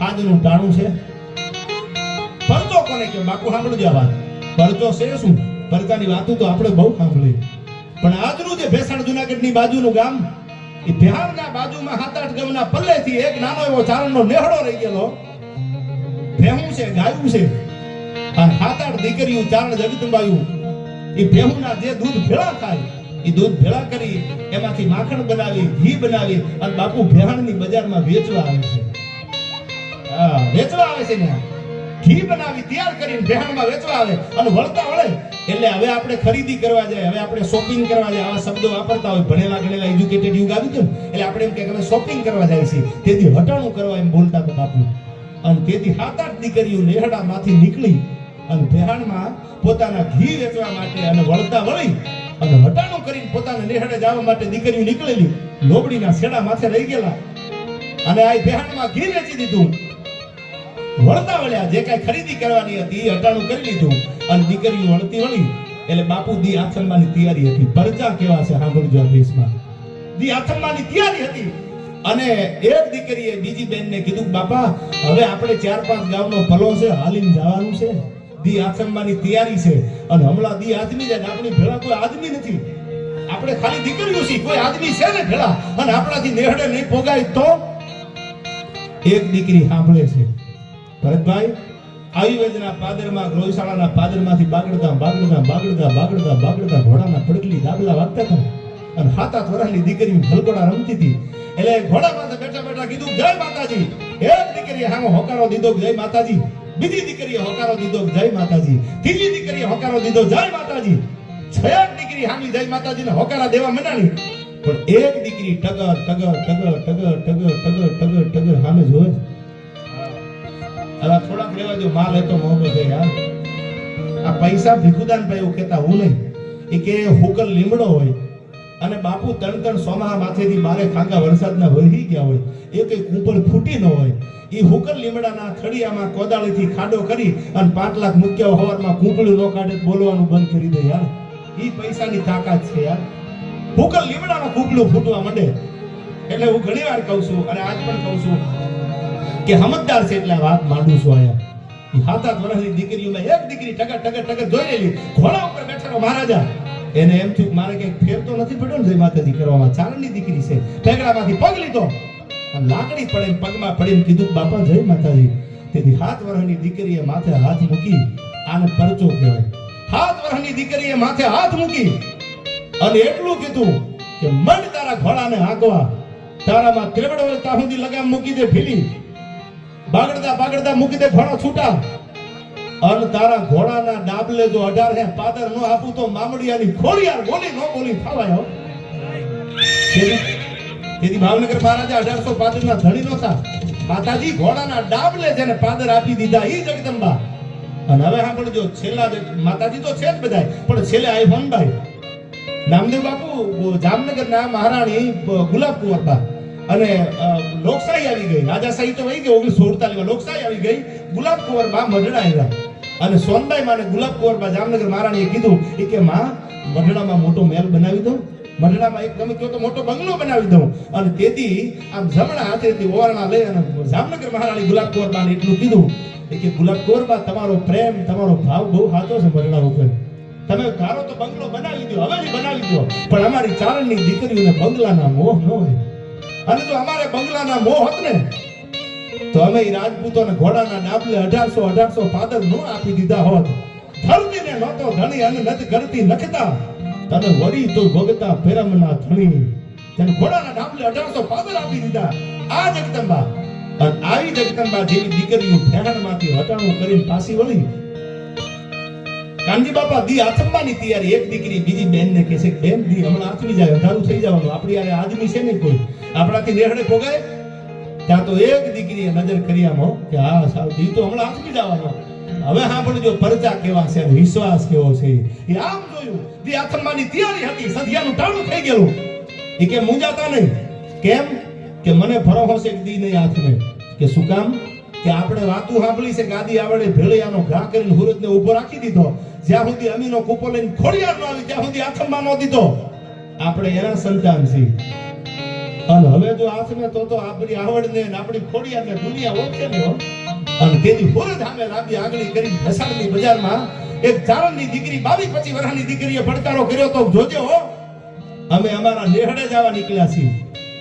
હાજનું ટાણું છે. પરચો કોને કે બાકુ સાંભળજો આ વાત. પરચો છે શું? પરચાની વાતો તો આપણે બહુ સાંભળી. પણ આજનું જે ભેસાણ જુનાગઢની બાજુનું ગામ, એ બિહારના બાજુમાં સાત આઠ ગામના પલ્લેથી એક નાનો એવો ચારણનો નેહડો રહી ગયેલો. ભેહું છે, ગાયું છે. અને સાત આઠ દીકરીઓ ચારણ જગતંબાયું એ ભેહુંના જે દૂધ ભેળા થાય, એ દૂધ ભેળા કરી એમાંથી માખણ બનાવી, ઘી બનાવી અને બાપુ ભેહાણની બજારમાં વેચવા આવે છે. વેચવા આવે છે ને, ઘી બનાવી તૈયાર કરીને ભેહાણમાં વેચવા આવે અને વળતા વળે. એટલે હવે આપણે ખરીદી કરવા જાય, હવે આપણે શોપિંગ કરવા જાય. આવા શબ્દો વાપરતા હોય, ભણેલા ગણેલા એજ્યુકેટેડ યુગ આવી ગયો એટલે આપણે એમ કે અમે શોપિંગ કરવા જાય છે તેથી હટાણું કરવા એમ બોલતા તો બાપુ. અને તેથી સાત આઠ દીકરીઓ લેહડામાંથી નીકળી અને ભેહાણમાં પોતાના ઘી વેચવા માટે અને વળતા વળી અને હટાણું કરીને પોતાના નેહડે જવા માટે દીકરીઓ નીકળેલી. લોબડીના છેડા માથે રહી ગયેલા. અને આ ભેહાણમાં ઘી વેચી દીધું. વળતા વળ્યા. જે કાંઈ ખરીદી કરવાની હતી હટાણું કરી લીધું. અને દીકરી વળતી વળી, એટલે બાપુ દી આથમવાની તૈયારી હતી. પરજા કેવા છે, સાંભળજો દેશમાં દી આથમવાની તૈયારી હતી. અને એક દીકરીએ બીજી બેનને કીધું, બાપા, હવે આપણે ચાર પાંચ ગામનો પલો છે, હાલીને જવાનું છે. દી આથમવાની તૈયારી છે. અને હમણાં દી આદમી ને આપણી ભેળા કોઈ આદમી નથી. આપણે ખાલી દીકરીઓ છીએ, કોઈ આદમી છે ને ભેળા? અને આપણાથી નેહડે નહીં પોગાય તો? એક દીકરી સાંભળે છે ભરતભાઈ, આયુર્વેદના પાદરમાં, ગૌશાળાના પાદરમાંથી બાગડતા બાગડતા બાગડતા બાગડતા બાગડતા ઘોડાના પડકલી દાબલા વાગતા હતા. અને હાથા વરાની દીકરી ભલકોડા રમતી હતી. એટલે ઘોડા પાસે બેઠા બેઠા કીધું, જય માતાજી. એક દીકરીએ હામો હોકારો દીધો, જય માતાજી. બીજી દીકરીએ હોકારો દીધો, જય માતાજી. ત્રીજી દીકરીએ હોકારો દીધો, જય માતાજી. છયાક દીકરી હામી જય માતાજીને હોકારા દેવા મનાણી પણ એક દીકરી ટગર ટગર ટગર ટગર ટગર ટગર ટગર ટગર સામે જોવે છે. હવે થોડાક રહેવા દો માલ તો મોહબ્બત છે યાર આ પૈસા ભીખુદાન ભાઈ એવું કહેતા હું નહીં. એ કે હુકલ લીમડો હોય અને બાપુ ત્રણ ત્રણ સોમાહા માથેથી બારે ખાંગા વરસાદના વહી ગયા હોય, એ કઈ કુંપળ ફૂટી ન હોય. એ હુકલ લીમડાના થળિયામાં કોદાળીથી ખાડો કરી અને પાંચ લાખ મૂક્યા હવારમાં કૂંપળું ન કાઢે બોલવાનું બંધ કરી દે, યાર. એ પૈસાની તાકાત છે, યાર. હુકલ લીમડાનું કૂંપળું ફૂટવા માંડે. એટલે હું ઘણી વાર કહું છું, અને આજ પણ કહું છું કે સમજદાર છે એટલે વાત માંડું છું આયા એ સાત આઠ વર્ષની દીકરીઓમાં એક દીકરી ટકા ટકા ટકા જોઈ લેલી ઘોડા ઉપર બેઠેલો મહારાજા. એને એમ થયું મારે કંઈક ફેર તો નથી પડ્યો ને માતાજી કરવામાં. ચારણની દીકરી છે. ટેકડામાંથી પગ લીધો. લાકડી પડે પગમાં પડીને કીધું બાપા જય માતાજી. તેથી સાત વર્ષની દીકરીએ માથે હાથ મૂકી આને પરચો કહેવાય. સાત વર્ષની દીકરીએ માથે હાથ મૂકી અને એટલું કીધું કે મન તારા ઘોડાને હાંકવા તારામાં ત્રેવડ સુધી લગામ મૂકી દે ભીલી. બાગડતા બાગડતા મૂકી દે ઘોડા છૂટા. અન તારા ઘોડાના ડાબલે જો અઢાર હે, પાદર નો આપું તો મામડિયાની ખોડિયાર બોલી નો બોલી થવાય હો. તેથી ભાવનગર મહારાજા અઢારસો પાદર ના ધણી નહોતા માતાજી ઘોડાના ડાબલે જેને પાદર આપી દીધા ઈ જગદંબા અને હવે સાંભળજો, છેલ્લા માતાજી તો છે જ બધાય, પણ છેલ્લે આઈ વનભાઈ નામદેવ બાપુ જામનગર ના મહારાણી ગુલાબ કુંવરબા અને લોકશાહી આવી ગઈ. રાજાશાહી તો વહી ગઈ ઓગણીસો અડતાલીસમાં લોકશાહી આવી ગઈ. ગુલાબ કુંવરબા મઢડા આવ્યા અને સોનબાઈ માને ગુલાબ કુંવરમાં જામનગર મહારાણીએ કીધું કે, માં મઢડામાં મોટો મહેલ બનાવી દઉં. મઢડામાં એક ગમે કહો તો મોટો બંગલો બનાવી દઉં. અને તેથી આમ જમણા હાથેથી ઓવારણા લઈ અને જામનગર મહારાણી ગુલાબ કુંવરબાને એટલું કીધું કે, ગુલાબ કુંવરબા તમારો પ્રેમ, તમારો ભાવ બહુ સાચો છે મઢડા ઉપર તમે ધારો તો બંગલો બનાવી દો હવેલી બનાવી દો પણ અમારી ચારણની દીકરીઓને બંગલાના મોહ ન હોય. અને જો અમારે બંગલાના મોહ હોત ને, તો અમે રાજપૂતોને ઘોડાના ડાબલે અઢારસો અઢારસો પાદર નો આપી દીધા હોત. ધરતીને નહોતો ધણી અને નથી કરતી નખતા. તને વળી તો ભોગતા પેરમના ધણી. તેને ઘોડાના ડાબલે અઢારસો પાદર આપી દીધા. આ જગદંબા. અને આવી જગદંબા જેવી દીકરીઓ ફેહણમાંથી હટાણું કરીને પાછી વળી કાનજી બાપા દી આથમવાની તૈયારી. એક દીકરી બીજી બેન ને કહે છે બેન, દી હમણાં આથમી જાય અંધારું થઈ જવાનું આપણી આ આદમી છે ને કોઈ? આપણાથી નેહડે ભોગાય? ત્યાં તો એક દીકરીએ નજર કરી આમ કે, હા સાવ દી તો હમણાં આથમી જવાનો. હવે હા પણ જો પરચા કેવા છે વિશ્વાસ કેવો છે. એ આમ જોયું, દી આથમવાની તૈયારી હતી, સધિયાનું ટાણું થઈ ગયેલું. એ કે મૂંઝાતા નહીં? કેમ? કે મને ભરો હશે દી નહીં હાથમે? કે શું કામ? કે આપણે વાતું સાંભળી છે ગાદી આવડે ભેળિયાનો ઘા કરીને હુરતને ઊભો રાખી દીધો. જ્યાં સુધી અમીનો કૂપો લઈને ખોડિયાર ન આવી, ત્યાં સુધી આથમમાં ન દીધો. આપણે એના સંતાન છીએ. અને હવે જો આથમે તો તો આપણી આવડને ને આપણી ખોડિયાને દુનિયા ઓળખે ને અને તેની હોર સામે રાબી આગળી કરી ભસાડની બજારમાં એક ચારણની દીકરી બાવીસ પચીસ વર્ષની દીકરીએ પડકારો કર્યો તો જોજો અમે અમારા નેહડે જવા નીકળ્યા છીએ.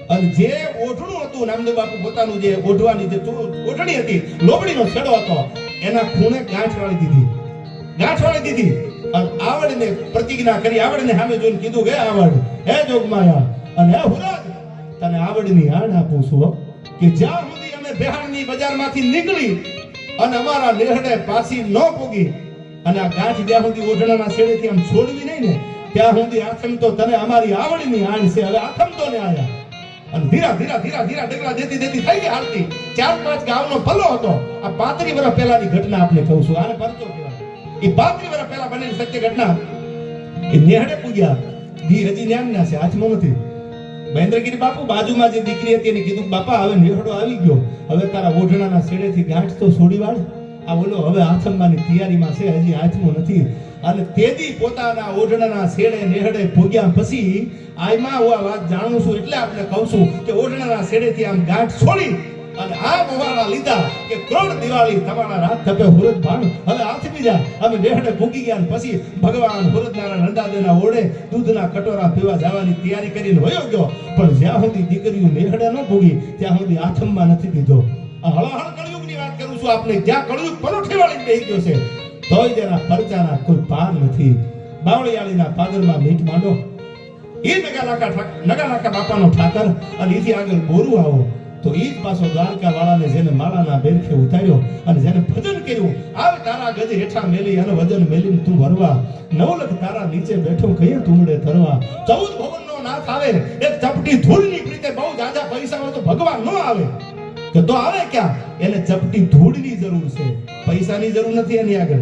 અને જે ઓઢણું હતું નામદેવ બાપુ પોતાનું જે ઓઢવાની જે ઓઢણી હતી લોબડીનો છેડો હતો, એના ખૂણે ગાંઠ વાળી દીધી. ગાંઠ વાળી દીધી. અને આવડને પ્રતિજ્ઞા કરી, આવડને સામે જોઈને કીધું કે આવડ, હે જોગમાયા, અને હે હુરાજ તને આવડની આણ આપું છું કે જ્યાં સુધી અમે બિહારની બજારમાંથી નીકળી અને અમારા લેહડે પાછી ન પૂગી, અને આ ગાંઠ જ્યાં સુધી ઓઢણાના છેડેથી આમ છોડવી નહીં ને, ત્યાં સુધી આથમ તો તને અમારી આવડની આણ છે, હવે આથમ તો ને આયા. અને ધીરા ધીરા ધીરા ધીરા ડગલા દેતી દેતી થઈ ગઈ હાલતી ચાર પાંચ ગામનો ભલો હતો. આ પાંત્રી વર્ષ પહેલાની ઘટના આપણે કહું છું. આને પરચો કહેવાય. એ પાંત્રી વર્ષ પહેલા બનેલી સત્ય ઘટના એ નેહડે પૂગ્યા દી હજી ન્યાન છે. હાથમાં નથી. મહેન્દ્રગીરી બાપુ બાજુમાં જે દીકરી હતી એને કીધું, બાપા, હવે નેહડો આવી ગયો. હવે તારા ઓઢણાના છેડેથી ગાંઠ તો છોડી વાળ. આ બોલો, હવે આથમવાની તૈયારીમાં છે, હજી આથમો નથી. અને તેદી પોતાના ઓઢણાના શેડે નેહડે ભોગ્યા પછી આયમાં હું આ વાત જાણું છું, એટલે આપણે કહું છું કે ઓઢણાના શેડેથી આમ ગાંઠ છોડી અને આ મોવાળા લીધા કે કરોડ દિવાળી તમારા રાત તપે હુરત ભાણ હવે હાથ બીજા અમે નેહડે ભૂગી ગયા પછી ભગવાન હુરતનારાયણ નંદાદેના ઓળે દૂધના કટોરા પીવા જવાની તૈયારી કરીને વયો ગયો. પણ જ્યાં સુધી દીકરીઓ નેહડે ન ભૂગી, ત્યાં સુધી આથમમાં નથી દીધો. હળહળ કળયુગની આપને જ્યાં કળયુગ પરોઠી વાળી દઈ ગયો છે. તોય તેના પરચાના કોઈ પાર નથી. બાવળિયાળીના પાદરમાં મીઠ માંડો. એ નગાલાકા નગાલાકા બાપાનો ઠાકર અને એથી આગળ બોરું આવો. તો એ જ પાછો દ્વારકા વાળાને જેને માળાના બેરખે ઉતાર્યો અને જેને ભજન કર્યું, આવ તારા ગજ હેઠા મેલી અને વજન મેલીને તું ભરવા નવલખ તારા નીચે બેઠો કહીએ તુમડે ધરવા ચૌદ ભવનનો નાથ આવે. એક ચપટી ધૂળની પ્રીતે બહુ જાજા પૈસા હોય તો ભગવાન ન આવે. કે તો આવે ક્યાં? એને ચપટી ધૂળની જરૂર છે. પૈસાની જરૂર નથી એની આગળ.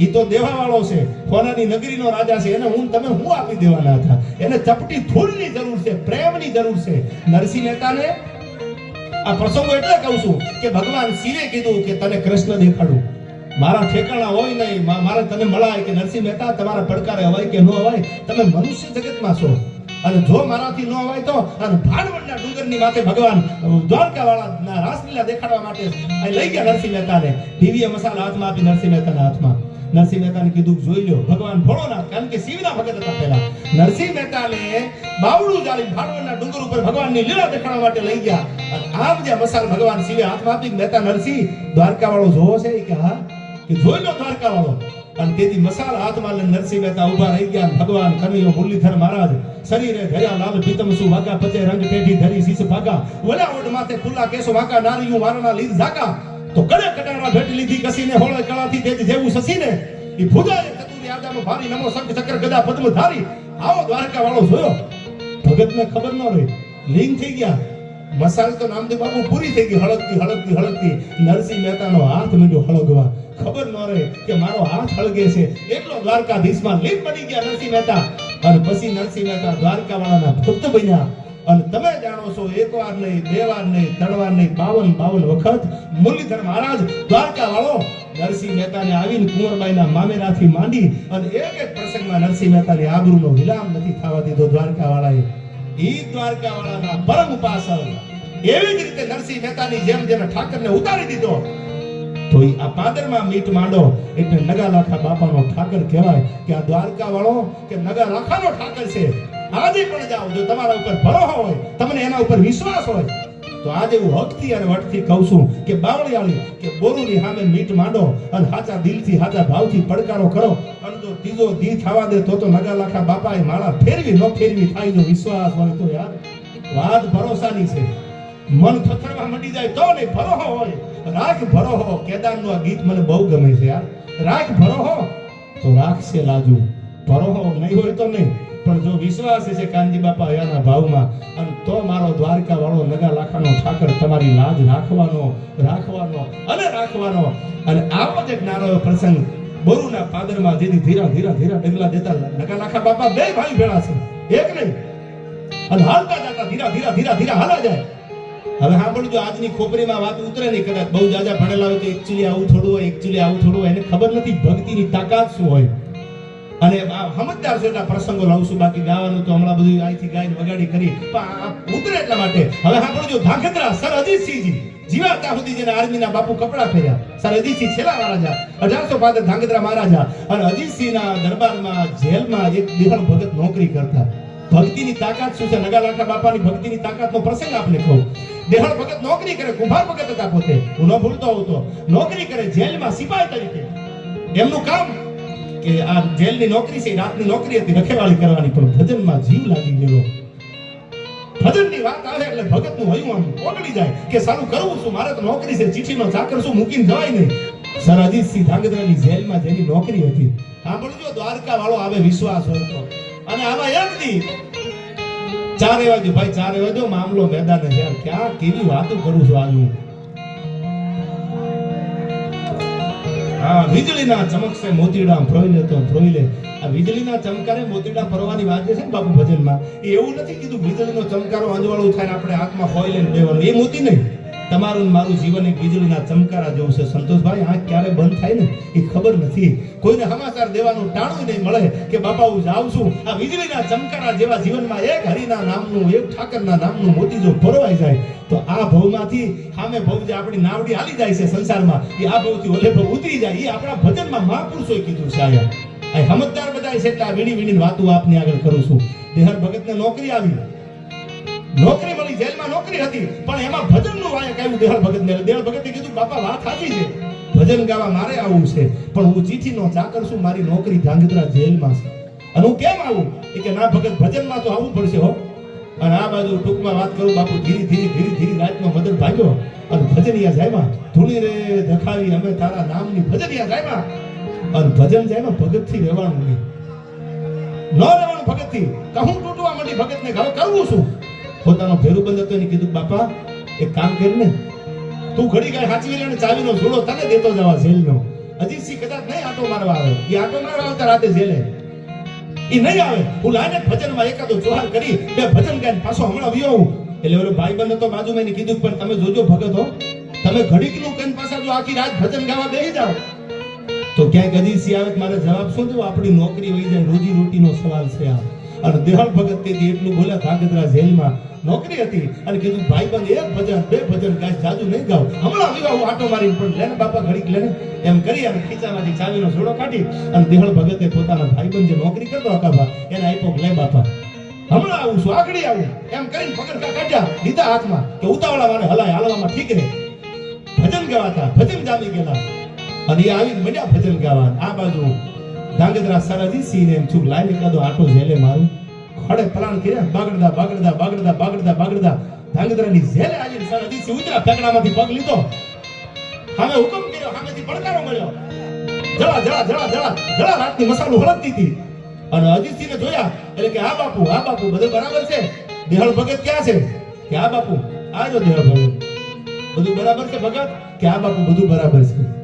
એ તો દેવા વાળો છે. સોનાની નગરીનો રાજા છે. એને હું, તમે હું આપી દેવાના હતા? એને ચપટી ધૂળની જરૂર છે, પ્રેમની જરૂર છે. નરસિંહ મહેતાને આ પ્રસંગો એટલે કહું છું કે ભગવાન શિવે કીધું કે તને કૃષ્ણ દેખાડું. મારા ઠેકાણા હોય નહીં. મારે તને મળાય કે નરસિંહ મહેતા, તમારા પડકારે હોય કે ન હોય તમે મનુષ્ય જગતમાં છો. અને જો મારાથી ન હોય તો અને ભાડવડના ડુંગરની માથે ભગવાન દ્વારકાવાળાના રાસલીલા દેખાડવા માટે અહીં લઈ ગયા નરસિંહ મહેતાને. દિવ્ય મસાલા હાથમાં આપી નરસિંહ મહેતાના હાથમાં. નરસિંહ મહેતાને કીધું, જોઈ લો ભગવાન ભોળોનાથ, કારણ કે શિવના ભગત હતા પહેલા. નરસિંહ મહેતાને બાવડું જાળી ભાડવડના ડુંગર ઉપર ભગવાનની લીલા દેખાડવા માટે લઈ ગયા. અને આમ જે મસાલ ભગવાન શિવે હાથમાં આપી. મહેતા નરસિંહ દ્વારકા વાળો જોવો છે કે, હા? કે જોઈ લો દ્વારકા વાળો અને તેથી મસાલ હાથમાં લઈને નરસિંહ મહેતા ઊભા રહી ગયા ભગવાન કનૈયો મુરલીધર મહારાજ, શરીરે ધર્યા લાલ પીતમ સુ વાગા, પચે રંગ પેઢી ધરી શીશ ભાગા વલા ઓઢ માથે ખુલ્લા કેસો વાગા નારીયું વારણા લીધ ઝાકા તો કડે કટારા ભેટ લીધી કસીને હોળે કળાથી તેજ જેવું સસીને, ઈ ફુજાએ કતુરી આદાનો ભારી નમો શંખ ચક્ર ગદા પદ્મ ધારી, આવો દ્વારકા વાળો જોયો. ભગતને ખબર ન રહી, લીન થઈ ગયા. મસાલ તો નામદેવ બાબુ પૂરી થઈ ગઈ, હળગતી હળગતી હળગતી. નરસિંહ મહેતાનો હાથ મીંડો હળગવા. ખબર ન રહે કે મારો હાથ હળગે છે. એટલો દ્વારકાધીશમાં લીન બની ગયા નરસિંહ મહેતા. અને પછી નરસિંહ મહેતા દ્વારકા વાળાના ભક્ત બન્યા. અને તમે જાણો છો, એક વાર નહીં, બે વાર નહીં, ત્રણ વાર નહીં, બાવન બાવન વખત મુરલીધર મહારાજ દ્વારકા વાળો નરસિંહ મહેતાને આવીને કુંવરબાઈના મામેરાથી માંડી અને એક એક પ્રસંગમાં નરસિંહ મહેતાની આબરૂનો વિલામ નથી થવા દીધો દ્વારકા વાળાએ ઈ દ્વારકા વાળાના પરમ ઉપાસક. એવી જ રીતે નરસિંહ મહેતાની જેમ જેને ઠાકરને ઉતારી દીધો તો આ પાદરમાં મીટ માંડો, એટલે નગાલાખા બાપાનો ઠાકર કહેવાય કે આ દ્વારકા વાળો કે નગાલાખાનો ઠાકર છે. આજે પણ જાઓ, જો તમારા ઉપર ભરોસો હોય, તમને એના ઉપર વિશ્વાસ હોય, તો આજે હું હકથી અને વટથી કહું છું કે બાવળિયાળી, કે બોરુની સામે મીટ માંડો અને સાચા દિલથી, સાચા ભાવથી પડકારો કરો. અને જો ત્રીજો દી થવા દે તો તો નગા લાખા બાપાએ માળા ફેરવી, ન ફેરવી થાય જો વિશ્વાસ હોય તો યાર, વાત ભરોસાની છે. મન થથરવા મંડી જાય તો નહીં, ભરોસો હોય. રાખ ભરોહો, કેદારનું આ ગીત મને બહુ ગમે છે યાર રાખ ભરોહો. તો રાખશે લાજુ. ભરોહો નહીં હોય તો નહીં. પણ જો વિશ્વાસ છે કાનજી બાપા હયાના ભાવમાં, અને તો મારો દ્વારકા વાળો નગા લાખાનો ઠાકર તમારી લાજ રાખવાનો રાખવાનો અને રાખવાનો. અને આવો જ એક નાનો પ્રસંગ બરુના પાદરમાં જેથી ધીરા ધીરા ધીરા ડગલા દેતા નગા લાખા બાપા બે ભાઈ ભેળા છે. એક નહીં. અને હાલતા જતા ધીરા ધીરા ધીરા ધીરા હાલા જાય. હવે સાંભળજો, આજની ખોપરીમાં વાત ઉતરે નહીં, કદાચ બહુ જાજા ભણેલા હોય તો એકચ્યુઅલી આવું થોડું હોય એકચ્યુઅલી આવું થોડું હોય, એને ખબર નથી ભક્તિની તાકાત શું હોય. અને સમજદાર છો એટલા પ્રસંગો લાવશું બાકી ગાવાનું તો હમણાં બધું અહીંથી ગાઈને વગાડી કરી ઉતરે એટલા માટે. હવે સાંભળજો ધાંગધ્રા સર અજીતસિંહજી જીવા ત્યાં સુધી જેને આર્મીના બાપુ કપડા પહેર્યા. સર અજીતસિંહ છેલ્લા મહારાજા અઢારસો પાંચ ધાંગધ્રા મહારાજા. અને અજીતસિંહના દરબારમાં જેલમાં એક દિવસ ભગત નોકરી કરતા. ભક્તિની તાકાત શું છે? નગાલાખા બાપાની ભક્તિની તાકાતનો પ્રસંગ આપને કહું. દેહળ ભગત નોકરી કરે, કુંભાર ભગત હતા પોતે. હું ન ભૂલતો હોઉં તો. નોકરી કરે, જેલમાં સિપાહી તરીકે. એમનું કામ કે આ જેલની નોકરી છે રાતની નોકરી હતી રખેવાળી કરવાની, પણ ભજનમાં જીવ લાગી ગયો. ભજનની વાત આવે એટલે ભગતનું હયું આમ ઓગળી જાય કે સારું કરવું શું મારે તો નોકરી છે ચીઠીનો ચાકર શું મૂકીને જવાય નહીં. સર અજીતસિંહ ધાંગધ્રાની જેલમાં જેની નોકરી હતી. સાંભળજો દ્વારકા વાળો આવે વિશ્વાસ હોય તો. અને આમાં એમ દી ચાર દો ભાઈ, ચાર વાગ્યો મામલો મેદાને છે. ક્યાં, કેવી વાતો કરું છું આજ હું? હા, વીજળીના ચમકશે મોતીડા ફ્રોઈલે તો ફ્રોઈલે આ વીજળીના ચમકારે મોતીડા ફરવાની વાત છે ને બાપુ ભજનમાં એવું નથી કીધું વીજળીનો ચમકારો અંજવાળું થાય આપણે હાથમાં ફોઈ લઈને દેવાનું એ મોતી નહીં. તમારું મારું જીવન એક વીજળીના ચમકારા જેવું છે. સંતોષભાઈ, આ ક્યારે બંધ થાય ને એ ખબર નથી. કોઈને સમાચાર દેવાનું ટાણું નહીં મળે કે બાપા, હું જાઉં છું. આ વીજળીના ચમકારા જેવા જીવનમાં એક હરિના નામનું, એક ઠાકરના નામનું મોતી જો ફરવાઈ જાય, તો આ ભવમાંથી સામે ભવ જે આપણી નાવડી હાલી જાય છે સંસારમાં, એ આ ભવથી ઓલે ભવ ઉતરી જાય. એ આપણા ભજનમાં મહાપુરુષોએ કીધું છે આયા સમજદાર બધા છે એટલે આ વીણી વીણીને વાતો આપની આગળ કરું છું. દેહર ભગતને નોકરી આવી. નોકરી મળી, જેલમાં નોકરી હતી, પણ એમાં ભજનનું વાયક આવ્યું. દેહલ ભગત ને દેહલ ભગતે કીધું બાપા, વાત સાચી છે. ભજન ગાવા મારે આવવું છે, પણ હું ચીઠીનો ચાકર છું, મારી નોકરી ધાંગધ્રા જેલમાં છે. અને હું કેમ આવું? એ કે, ના ભગત, ભજનમાં તો આવવું પડશે હો. અને આ બાજુ ટૂંકમાં વાત કરું, બાપુ ધીરે ધીરે ધીરે ધીરે રાતનો મદદ ભાગ્યો અને ભજનિયા જાયમાં ધૂણી રે ધખાવી અમે તારા નામની ભજનિયા જાયમાં. અને ભજન જાયમાં ભગતથી રહેવાનું નહીં. ન રહેવાનું ભગતથી. કહું, તૂટવા માંડી ભગતને, હવે કરવું શું? પોતાનો ભેરું બંધ હતો એને કીધું, બાપા, એક કામ કર ને તું ઘડી કાંઈ સાચવી લે ને ચાવીનો જોડો તને દેતો જવા જેલનો. અજીતસિંહ કદાચ નહીં આટો મારવા આવે. એ આટો મારવા આવતા રાતે જેલે. એ નહીં આવે. હું લાગે ભજનમાં એકાદો જોહાર કરી બે ભજન ગાઈને પાછો હમણાં આવ્યો હું એટલે ઓલો ભાઈ બંધ હતો, બાજુમાં એને કીધું પણ તમે જોજો ભગત હો તમે ઘડીકનું કઈ પાછા જો આખી રાત ભજન ગાવા બેસી જાઓ. તો ક્યાંક અજીતસિંહ આવે મારે જવાબ શું દેવો આપણી નોકરી હોય જાય રોજી રોટીનો સવાલ છે આ. અને દેહળ ભગત તેથી એટલું બોલ્યા ધાંગધ્રા જેલમાં નોકરી હતી. અને કીધું, ભાઈ બંધ એક ભજન, બે ભજન ગાય, જાજુ નહીં ગાવ. હમણાં વિવાહ આટો મારી પણ લેને બાપા ઘડીક લેને એમ કરી અને ખીચામાંથી ચાવીનો જોડો કાઢી અને દેહળ ભગતે પોતાના ભાઈબંધ જે નોકરી કરતો હતા એને આપ્યો લે બાપા, હમણાં આવું છું, આગળ આવું. એમ કરીને પગરખા કાઢ્યા, લીધા હાથમાં કે, ઉતાવળા મારે હલાય હાલવામાં ઠીક રહે ભજન ગાવાતા, ભજન જામી ગયેલા. અને એ આવીને મળ્યા ભજન ગાવા. આ બાજુ ધાંગધ્રા સરાજી સિંહ એમ છું લાઈને એકાદો આટો ઝેલે મારું ખડે પલાણ કર્યા, બાગડદા બાગડદા બાગડદા બાગડદા બાગડદા. ધાંગધ્રાની ઝેલે આવીને સરાજી સિંહ ઉતરા ફેકડામાંથી પગ લીધો. સામે હુકમ કર્યો, હામેથી પડકારો મળ્યો. જળા જળા જળા જળા જળા રાતની મસાલો હળગતી હતી. અને અજીતસિંહને જોયા, એટલે કે આ બાપુ આ બાપુ બધું બરાબર છે. દેહળ ભગત ક્યાં છે? કે આ બાપુ, આ જો દેહળ ભગત. બધું બરાબર છે ભગત? કે આ બાપુ બધું બરાબર છે?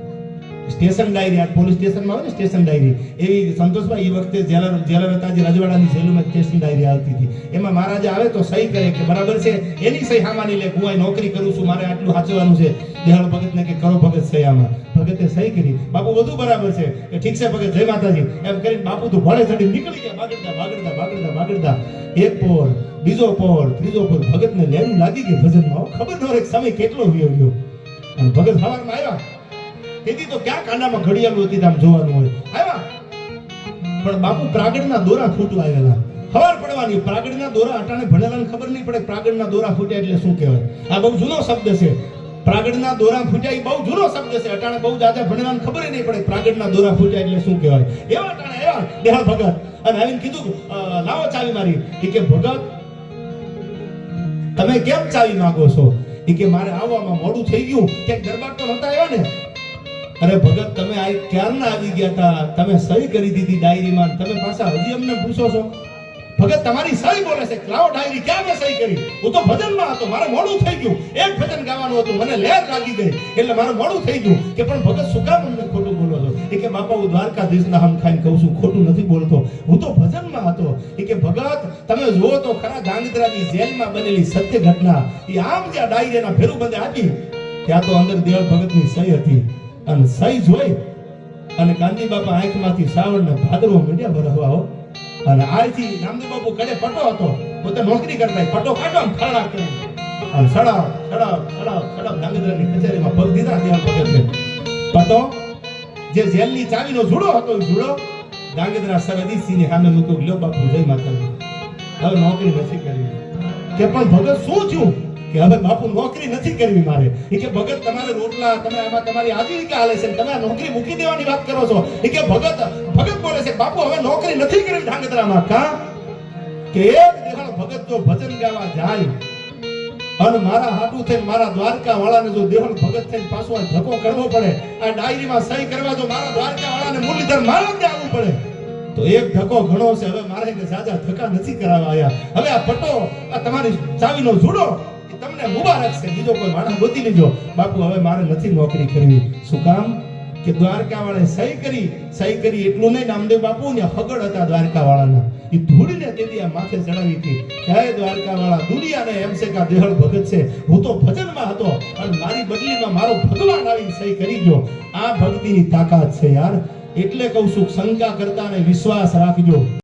સ્ટેશન ડાયરી, આ પોલીસ સ્ટેશનમાં આવે ને સ્ટેશન ડાયરી, એવી સંતોષભાઈ એ વખતે જેલર જેલર હતા જે રજવાડાની જેલમાં સ્ટેશન ડાયરી આવતી હતી. એમાં મહારાજા આવે તો સહી કરે કે બરાબર છે, એની સહી હામાની લે, હું નોકરી કરું છું, મારે આટલું સાચવાનું છે. દેહળ ભગતને કે કરો ભગત સહી આમાં. ભગતે સહી કરી. બાપુ બધું બરાબર છે. કે ઠીક છે ભગત, જય માતાજી. એમ કરીને બાપુ તો ભળે ચડી નીકળી ગયા બાગડતા બાગડતા બાગડતા બાગડતા એક પોર, બીજો પોર, ત્રીજો પોર ભગતને લેવું લાગી ગયું ભજનમાં. ખબર ન હોય સમય કેટલો વ્યો ગયો ભગત સવારમાં આવ્યા. તેથી તો ક્યાં કાંડામાં ઘડિયાળું હતી આમ જોવાનું હોય. આવ્યા? પણ બાપુ પ્રાગડના દોરા ફૂટવા આવેલા. ખબર પડવાની પ્રાગડના દોરા અટાણે ભણેલાને ખબર નહીં પડે પ્રાગડના દોરા ફૂટ્યા એટલે શું કહેવાય. આ બહુ જૂનો શબ્દ છે. પ્રાગડના દોરા ફૂટ્યા એ બહુ જૂનો શબ્દ છે. અટાણે બહુ જાજા ભણેલાને ખબર નહીં પડે પ્રાગડના દોરા ફૂટ્યા એટલે શું કહેવાય. એવા અટાણે એવા દેહા ભગત. અને આવીને કીધું લાવો ચાવી મારી. કે, ભગત, તમે કેમ ચાવી માંગો છો? કે, મારે આવવામાં મોડું થઈ ગયું. કે દરબાર તો નતા આવ્યા ને. અરે ભગત, તમે આ ક્યારના આવી ગયા હતા તમે સહી કરી દીધી ડાયરીમાં. તમે પાછા હજી અમને પૂછો છો? ભગત, તમારી સહી બોલે છે. લાવો ડાયરી, ક્યાં મેં સહી કરી? હું તો ભજનમાં હતો. મારે મોડું થઈ ગયું. એક ભજન ગાવાનું હતું. મને લહેર લાગી ગઈ. એટલે મારે મોડું થઈ ગયું કે પણ ભગત, શું કામ અમને ખોટું બોલો છો? એ કે, બાપા, હું દ્વારકાધીશના હમ ખાઈને કહું છું. ખોટું નથી બોલતો. હું તો ભજનમાં હતો. એ કે, ભગત, તમે જુઓ તો ખરા ધાંગધ્રાની જેલમાં બનેલી સત્ય ઘટના. એ આમ જ્યાં ડાયરીના ફેરું બંધ આપી. ત્યાં તો અંદર દેવ ભગતની સહી હતી. અને સહી જોઈ અને ગાંધી બાપા આંખમાંથી ને ભાદરવો મીડિયા ભરવા અને આજથી નામદેવ બાપુ કડે પટો હતો, પોતે નોકરી કરતા પટો કાઢો આમ ખરડા કરી. અને સડાવ સડાવ સડાવ સડાવ નાગેન્દ્રની કચેરીમાં પગ દીધા, ત્યાં પગે પટો જે જેલની ચાવીનો જુડો હતો, એ જુડો ડાંગેદરા સરહદી સિંહની સામે મૂક્યો, લ્યો બાપુ, જય માતા હવે નોકરી નથી કરી. કે પણ ભગત શું થયું? કે હવે બાપુ નોકરી નથી કરવી મારે. એ કે ભગત તમારે રોટલા, તમે આમાં તમારી આજીવિકા હાલે છે તમે નોકરી મૂકી દેવાની વાત કરો છો. એ કે ભગત ભગત બોલે છે બાપુ, હવે નોકરી નથી કરવી ધાંગધ્રામાં. કા? કે એક દેખાડો ભગત જો ભજન ગાવા જાય અને મારા હાટુ થઈને મારા દ્વારકા વાળાને જો દેહણ ભગત થઈને પાછો ધક્કો કરવો પડે, આ ડાયરીમાં સહી કરવા જો મારા દ્વારકા વાળાને મુરલીધર મારે જ આવવું પડે, તો એક ધક્કો ઘણો છે. હવે મારે સાજા ધક્કા નથી કરાવવા આવ્યા હવે આ પટો, આ તમારી ચાવીનો જુડો. તમને મુબારક છે. બીજો કોઈ માણસ ગોતી લેજો. બાપુ, હવે મારે નથી નોકરી કરવી. શું કામ? કે દ્વારકા વાળાએ સહી કરી. સહી કરી એટલું નહીં નામદેવ બાપુ, ને હગડ હતા દ્વારકા વાળાના એ ધૂળીને તેથી આ માથે ચડાવી હતી. હે દ્વારકા વાળા દુનિયાને એમ છે કે દેહળ ભગત છે. હું તો ભજનમાં હતો અને મારી બદલીમાં મારો ભગવાન આવી સહી કરી ગયો. આ ભક્તિની તાકાત છે યાર. એટલે કહું છું, શંકા કરતા ને વિશ્વાસ રાખજો.